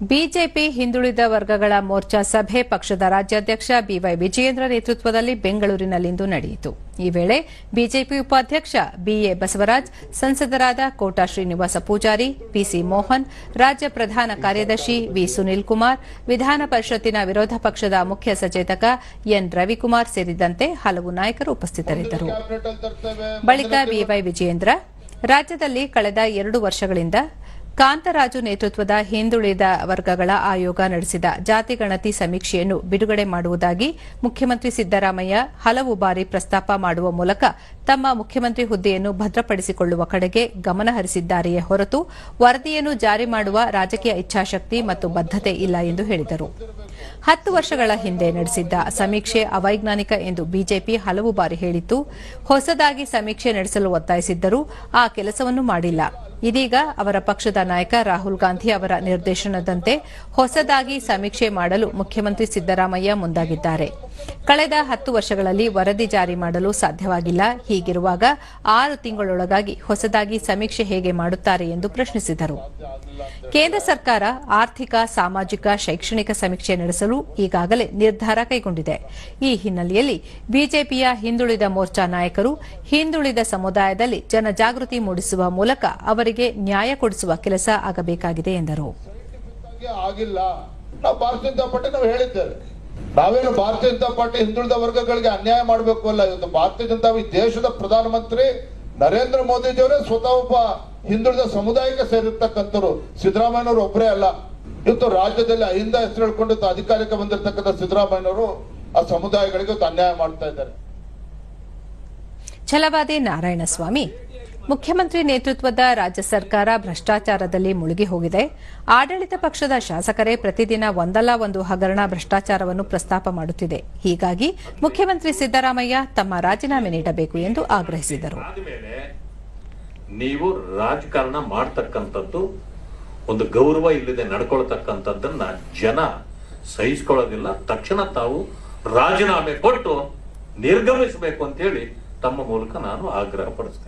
BJP ಹಿಂದುಳಿದ ವರ್ಗಗಳ ಮೋರ್ಚಾ ಸಭೆ ಪಕ್ಷದ ರಾಜ್ಯಾಧ್ಯಕ್ಷ ಬಿವೈ ವಿಜಯೇಂದ್ರ ನೇತೃತ್ವದಲ್ಲಿ ಬೆಂಗಳೂರಿನಲ್ಲಿಂದು ನಡೆಯಿತು. ಈ ವೇಳೆ ಬಿಜೆಪಿ ಉಪಾಧ್ಯಕ್ಷ ಬಿಎ ಬಸವರಾಜ್ ಸಂಸದರಾದ ಕೋಟಾ ಶ್ರೀನಿವಾಸ ಪೂಜಾರಿ ಪಿಸಿ ಮೋಹನ್ ರಾಜ್ಯ ಪ್ರಧಾನ ಕಾರ್ಯದರ್ಶಿ ವಿ ಸುನೀಲ್ ಕುಮಾರ್ ವಿಧಾನ ಪರಿಷತ್ತಿನ ವಿರೋಧ ಪಕ್ಷದ ಮುಖ್ಯ ಸಚೇತಕ ಎನ್ ರವಿಕುಮಾರ್ ಸೇರಿದಂತೆ ಹಲವು ನಾಯಕರು ಉಪಸ್ಥಿತರಿದ್ದರು. ಬಳಿಕ ಬಿವೈ ವಿಜಯೇಂದ್ರ ರಾಜ್ಯದಲ್ಲಿ ಕಳೆದ ಎರಡು ವರ್ಷಗಳಿಂದ ಕಾಂತರಾಜು ನೇತೃತ್ವದ ಹಿಂದುಳಿದ ವರ್ಗಗಳ ಆಯೋಗ ನಡೆಸಿದ ಜಾತಿ ಗಣತಿ ಸಮೀಕ್ಷೆಯನ್ನು ಬಿಡುಗಡೆ ಮಾಡುವುದಾಗಿ ಮುಖ್ಯಮಂತ್ರಿ ಸಿದ್ದರಾಮಯ್ಯ ಹಲವು ಬಾರಿ ಪ್ರಸ್ತಾಪ ಮಾಡುವ ಮೂಲಕ ತಮ್ಮ ಮುಖ್ಯಮಂತ್ರಿ ಹುದ್ದೆಯನ್ನು ಭದ್ರಪಡಿಸಿಕೊಳ್ಳುವ ಕಡೆಗೆ ಗಮನ ಹರಿಸಿದ್ದಾರೆಯೇ ಹೊರತು ವರದಿಯನ್ನು ಜಾರಿ ಮಾಡುವ ರಾಜಕೀಯ ಇಚ್ಛಾಶಕ್ತಿ ಮತ್ತು ಬದ್ದತೆ ಇಲ್ಲ ಎಂದು ಹೇಳಿದರು. ಹತ್ತು ವರ್ಷಗಳ ಹಿಂದೆ ನಡೆಸಿದ್ದ ಸಮೀಕ್ಷೆ ಅವೈಜ್ಞಾನಿಕ ಎಂದು ಬಿಜೆಪಿ ಹಲವು ಬಾರಿ ಹೇಳಿತ್ತು. ಹೊಸದಾಗಿ ಸಮೀಕ್ಷೆ ನಡೆಸಲು ಒತ್ತಾಯಿಸಿದ್ದರೂ ಆ ಕೆಲಸವನ್ನು ಮಾಡಿಲ್ಲ. ಇದೀಗ ಅವರ ಪಕ್ಷದ ನಾಯಕ ರಾಹುಲ್ ಗಾಂಧಿ ಅವರ ನಿರ್ದೇಶನದಂತೆ ಹೊಸದಾಗಿ ಸಮೀಕ್ಷೆ ಮಾಡಲು ಮುಖ್ಯಮಂತ್ರಿ ಸಿದ್ದರಾಮಯ್ಯ ಮುಂದಾಗಿದ್ದಾರೆ. ಕಳೆದ ಹತ್ತು ವರ್ಷಗಳಲ್ಲಿ ವರದಿ ಜಾರಿ ಮಾಡಲು ಸಾಧ್ಯವಾಗಿಲ್ಲ. ಹೀಗಿರುವಾಗ ಆರು ತಿಂಗಳೊಳಗಾಗಿ ಹೊಸದಾಗಿ ಸಮೀಕ್ಷೆ ಹೇಗೆ ಮಾಡುತ್ತಾರೆ ಎಂದು ಪ್ರಶ್ನಿಸಿದರು. ಕೇಂದ್ರ ಸರ್ಕಾರ ಆರ್ಥಿಕ, ಸಾಮಾಜಿಕ, ಶೈಕ್ಷಣಿಕ ಸಮೀಕ್ಷೆ ನಡೆಸಲು ಈಗಾಗಲೇ ನಿರ್ಧಾರ ಕೈಗೊಂಡಿದೆ. ಈ ಹಿನ್ನೆಲೆಯಲ್ಲಿ ಬಿಜೆಪಿಯ ಹಿಂದುಳಿದ ಮೋರ್ಚಾ ನಾಯಕರು ಹಿಂದುಳಿದ ಸಮುದಾಯದಲ್ಲಿ ಜನಜಾಗೃತಿ ಮೂಡಿಸುವ ಮೂಲಕ ಅವರಿಗೆ ನ್ಯಾಯ ಕೊಡಿಸುವ ಕೆಲಸ ಆಗಬೇಕಾಗಿದೆ ಎಂದರು. ನಾವೇನು ಭಾರತೀಯ ಜನತಾ ಪಾರ್ಟಿ ಹಿಂದುಳಿದ ವರ್ಗಗಳಿಗೆ ಅನ್ಯಾಯ ಮಾಡಬೇಕು ಅಲ್ಲ, ಇವತ್ತು ಭಾರತೀಯ ಜನತಾ ಈ ದೇಶದ ಪ್ರಧಾನಮಂತ್ರಿ ನರೇಂದ್ರ ಮೋದಿಜಿಯವರೇ ಸ್ವತಃ ಒಬ್ಬ ಹಿಂದುಳಿದ ಸಮುದಾಯಕ್ಕೆ ಸೇರಿರ್ತಕ್ಕಂಥವ್ರು. ಸಿದ್ದರಾಮಯ್ಯನವರು ಒಬ್ಬರೇ ಅಲ್ಲ. ಇವತ್ತು ರಾಜ್ಯದಲ್ಲಿ ಅಹಿಂದ ಹೆಸರು ಹೇಳ್ಕೊಂಡು ಅಧಿಕಾರಕ್ಕೆ ಬಂದಿರತಕ್ಕಂಥ ಸಿದ್ದರಾಮಯ್ಯನವರು ಆ ಸಮುದಾಯಗಳಿಗೆ ಅನ್ಯಾಯ ಮಾಡ್ತಾ ಇದ್ದಾರೆ. ಛಲವಾದಿ ನಾರಾಯಣಸ್ವಾಮಿ. ಮುಖ್ಯಮಂತ್ರಿ ನೇತೃತ್ವದ ರಾಜ್ಯ ಸರ್ಕಾರ ಭ್ರಷ್ಟಾಚಾರದಲ್ಲಿ ಮುಳುಗಿ ಹೋಗಿದೆ. ಆಡಳಿತ ಪಕ್ಷದ ಶಾಸಕರೇ ಪ್ರತಿದಿನ ಒಂದಲ್ಲ ಒಂದು ಹಗರಣ ಭ್ರಷ್ಟಾಚಾರವನ್ನು ಪ್ರಸ್ತಾಪ ಮಾಡುತ್ತಿದೆ. ಹೀಗಾಗಿ ಮುಖ್ಯಮಂತ್ರಿ ಸಿದ್ದರಾಮಯ್ಯ ತಮ್ಮ ರಾಜೀನಾಮೆ ನೀಡಬೇಕು ಎಂದು ಆಗ್ರಹಿಸಿದರು. ನೀವು ರಾಜಕಾರಣ ಮಾಡ್ತಕ್ಕಂಥದ್ದು ಒಂದು ಗೌರವ ಇಲ್ಲದೆ ನಡ್ಕೊಳ್ತಕ್ಕಂಥದ್ದನ್ನ ಜನ ಸಹಿಸಿಕೊಳ್ಳೋದಿಲ್ಲ. ತಕ್ಷಣ ತಾವು ರಾಜೀನಾಮೆ ಕೊಟ್ಟು ನಿರ್ಗಮಿಸಬೇಕು ಅಂತೇಳಿ ತಮ್ಮ ಮೂಲಕ ನಾನು ಆಗ್ರಹ ಪಡಿಸ್ತೇನೆ